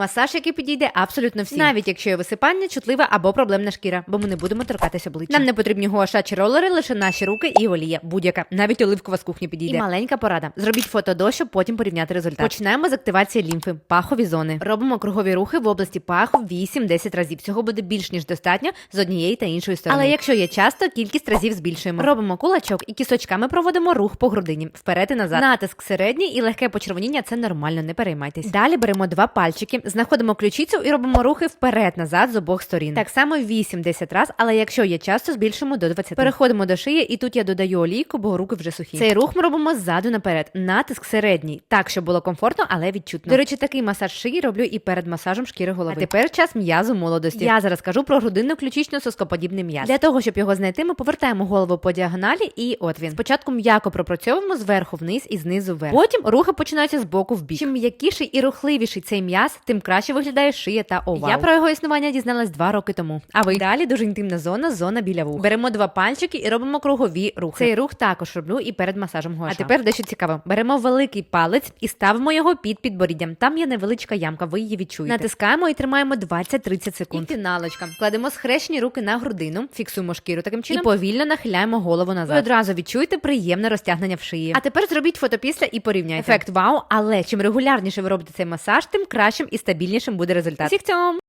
Масаж, який підійде абсолютно всім, навіть якщо є висипання, чутлива або проблемна шкіра, бо ми не будемо торкатись обличчя. Нам не потрібні гуаша чи ролери, лише наші руки і олія. Будь-яка, навіть оливкова з кухні підійде. І маленька порада. Зробіть фото до, щоб потім порівняти результат. Починаємо з активації лімфи, пахові зони. Робимо кругові рухи в області паху 8-10 разів. Цього буде більш ніж достатньо з однієї та іншої сторони. Але якщо є часто, кількість разів збільшуємо. Робимо кулачок і кісточками проводимо рух по грудині вперед і назад. Натиск середній і легке почервоніння це нормально, не переймайтесь. Далі беремо два пальчики, знаходимо ключицю і робимо рухи вперед-назад з обох сторін. Так само 8-10 раз, але якщо є часто, збільшимо до 20. Переходимо до шиї, і тут я додаю олійку, бо руки вже сухі. Цей рух ми робимо ззаду наперед. Натиск середній, так щоб було комфортно, але відчутно. До речі, такий масаж шиї роблю і перед масажем шкіри голови. А тепер час м'язу молодості. Я зараз кажу про грудинно ключично соскоподібний м'яз. Для того, щоб його знайти, ми повертаємо голову по діагоналі, і от він. Спочатку м'яко пропрацьовуємо зверху вниз і знизу вверх. Потім рухи починаються з боку в бік. Чим м'якіший і рухливіший цей м'яз, тим краще виглядає шия та овал. Я про його існування дізналась два роки тому. А ви далі дуже інтимна зона, зона біля вух. Беремо два пальчики і робимо кругові рухи. Цей рух також роблю і перед масажем гуаша. А тепер дещо цікаве. Беремо великий палець і ставимо його під підборіддям. Там є невеличка ямка, ви її відчуєте. Натискаємо і тримаємо 20-30 секунд. І фіналочка. Кладемо схрещені руки на грудину, фіксуємо шкіру таким чином і повільно нахиляємо голову назад. Ви одразу відчуєте приємне розтягнення в шиї. А тепер зробіть фото після і порівняйте. Ефект вау, але чим регулярніше ви робите цей масаж, тим кращим і стабільнішим буде результат. Всіх цьому!